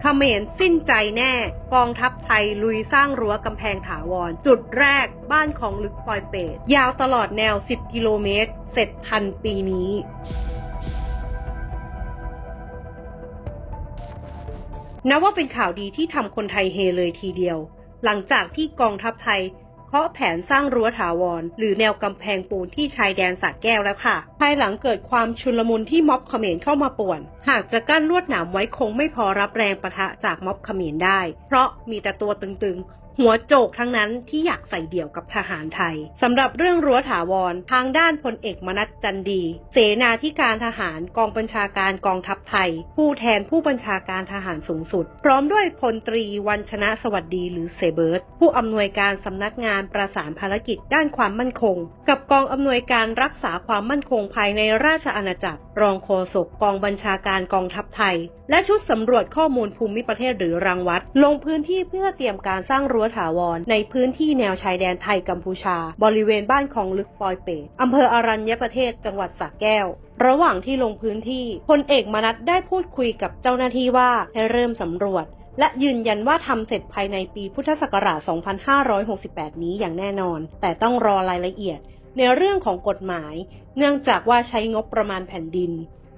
เขมรสิ้นใจแน่ กองทัพไทยลุยสร้างรั้วกำแพงถาวร จุดแรกบ้านของลึกปอยเปตยาวตลอดแนว 10 กิโลเมตร เสร็จทันปีนี้นับว่าเป็นข่าวดีที่ทำคนไทยเฮเลยทีเดียว หลังจากที่กองทัพไทย เคาะแผนสร้างรั้วถาวร หรือแนวกำแพงปูนที่ชายแดนสระแก้วแล้วค่ะ ภายหลังเกิดความชุลมุนที่ม็อบเขมรเข้ามาป่วน หากจะกั้นลวดหนามไว้คงไม่พอรับแรงประทะจากม็อบเขมรได้ เพราะมีแต่ตัวตึงๆ หัวโจกทั้งนั้นที่อยากใส่เดี่ยวกับทหารไทยสำหรับเรื่องรั้วถาวรทางด้านพลเอกมนัสจันดี เสนาธิการทหารกองบัญชาการกองทัพไทย ผู้แทนผู้บัญชาการทหารสูงสุด พร้อมด้วยพลตรีวันชนะสวัสดีหรือเซเบิร์ตผู้อำนวยการสำนักงานประสานภารกิจด้านความมั่นคง กับกองอำนวยการรักษาความมั่นคงภายในราชอาณาจักร รองโฆษกกองบัญชาการกองทัพไทย และชุดสำรวจข้อมูลภูมิประเทศหรือรังวัดลงพื้นที่เพื่อเตรียมการสร้างรั้วถาวร ในพื้นที่แนวชายแดนไทยกัมพูชา บริเวณบ้านของลึกปอยเปตอำเภออรัญญประเทศจังหวัดสระแก้ว ระหว่างที่ลงพื้นที่พลเอกมนัสได้พูดคุยกับเจ้าหน้าที่ว่าให้เริ่มสำรวจและยืนยันว่าทำเสร็จภายในปีพุทธศักราช 2568 นี้อย่างแน่นอน แต่ต้องรอรายละเอียดในเรื่องของกฎหมาย เนื่องจากว่าใช้งบประมาณแผ่นดิน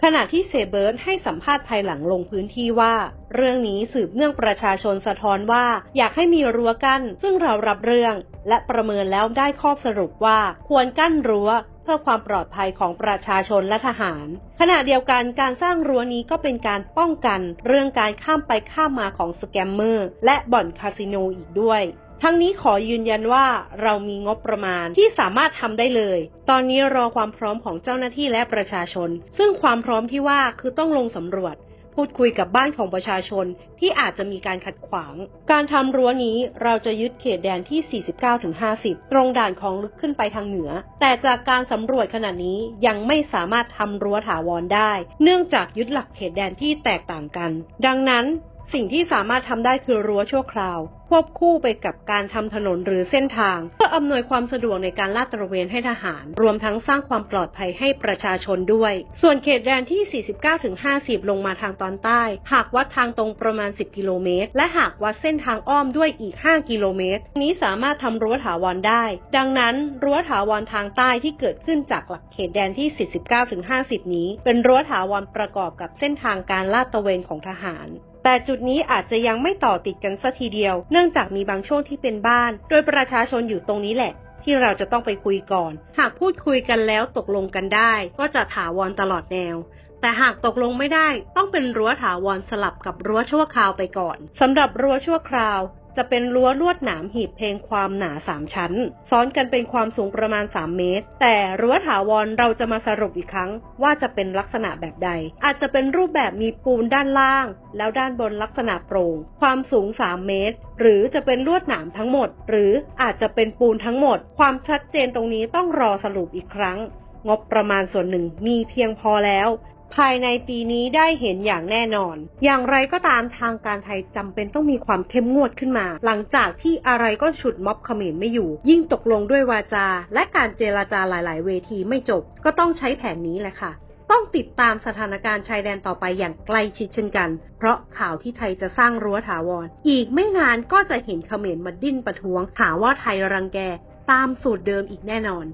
ขณะที่เซเบิร์ตให้สัมภาษณ์ภายหลังลงพื้นที่ว่า เรื่องนี้สืบเนื่องประชาชนสะท้อนว่า อยากให้มีรั้วกั้น ซึ่งเรารับเรื่อง และประเมินแล้วได้ข้อสรุปว่าควรกั้นรั้วเพื่อความปลอดภัยของประชาชนและทหาร ขณะเดียวกันการสร้างรั้วนี้ก็เป็นการป้องกัน เรื่องการข้ามไปข้ามมาของสแกมเมอร์ และบ่อนคาสิโนอีกด้วย ทั้งนี้ขอยืนยันว่าเรามีงบประมาณที่สามารถทำได้เลย ตอนนี้รอความพร้อมของเจ้าหน้าที่และประชาชน ซึ่งความพร้อมที่ว่าคือต้องลงสำรวจ พูดคุยกับบ้านของประชาชนที่อาจจะมีการขัดขวาง การทำรั้วนี้เราจะยึดเขตแดนที่ 49-50 ตรงด่านของลึกขึ้นไปทางเหนือ แต่จากการสำรวจขณะนี้ยังไม่สามารถทำรั้วถาวรได้ เนื่องจากยึดหลักเขตแดนที่แตกต่างกัน ดังนั้น สิ่งที่สามารถทำได้คือรั้วชั่วคราว ควบคู่ไปกับการทำถนนหรือเส้นทาง เพื่ออำนวยความสะดวกในการลาดตระเวนให้ทหาร รวมทั้งสร้างความปลอดภัยให้ประชาชนด้วย ส่วนเขตแดนที่ 49-50 ลงมาทางตอนใต้ หากวัดทางตรงประมาณ 10 กิโลเมตร และหากวัดเส้นทางอ้อมด้วยอีก 5 กิโลเมตร นี้สามารถทำรั้วถาวรได้ ดังนั้นรั้วถาวรทางใต้ที่เกิดขึ้นจากหลักเขตแดนที่ 49-50 นี้ เป็นรั้วถาวรประกอบกับเส้นทางการลาดตระเวนของทหาร แต่จุดนี้อาจจะยังไม่ต่อติดกันสัทีเดียว เนื่องจากมีบางช่วงที่เป็นบ้าน โดยประชาชนอยู่ตรงนี้แหละ ที่เราจะต้องไปคุยก่อน หากพูดคุยกันแล้วตกลงกันได้ ก็จะถาวรตลอดแนวแต่หากตกลงไม่ได้ต้องเป็นรั้วถาวรสลับกับรั้วชั่วคราวไปก่อนสำหรับรั้วชั่วคราว จะเป็นรั้วลวดหนามหีบเพลงความหนา3ชั้น ซ้อนกันเป็นความสูงประมาณ 3 เมตร แต่รั้วถาวรเราจะมาสรุปอีกครั้ง ว่าจะเป็นลักษณะแบบใด อาจจะเป็นรูปแบบมีปูนด้านล่าง แล้วด้านบนลักษณะโปร่ง ความสูง 3 เมตร หรือจะเป็นลวดหนามทั้งหมด หรืออาจจะเป็นปูนทั้งหมด ความชัดเจนตรงนี้ต้องรอสรุปอีกครั้ง งบประมาณส่วนหนึ่งมีเพียงพอแล้ว ภายในปีนี้ได้เห็นอย่างแน่นอน อย่างไรก็ตามทางการไทยจำเป็นต้องมีความเข้มงวดขึ้นมา หลังจากที่อะไรก็ฉุดม็อบเขมรไม่อยู่ ยิ่งตกลงด้วยวาจา และการเจราจาหลาย ๆ เวทีไม่จบ ก็ต้องใช้แผนนี้แหละค่ะต้องติดตามสถานการณ์ชายแดนต่อไปอย่างใกล้ชิดเช่นกัน เพราะข่าวที่ไทยจะสร้างรั้วถาวร อีกไม่นานก็จะเห็นเขมรมาดิ้นประท้วงหาว่าไทยรังแก ตามสูตรเดิมอีกแน่นอน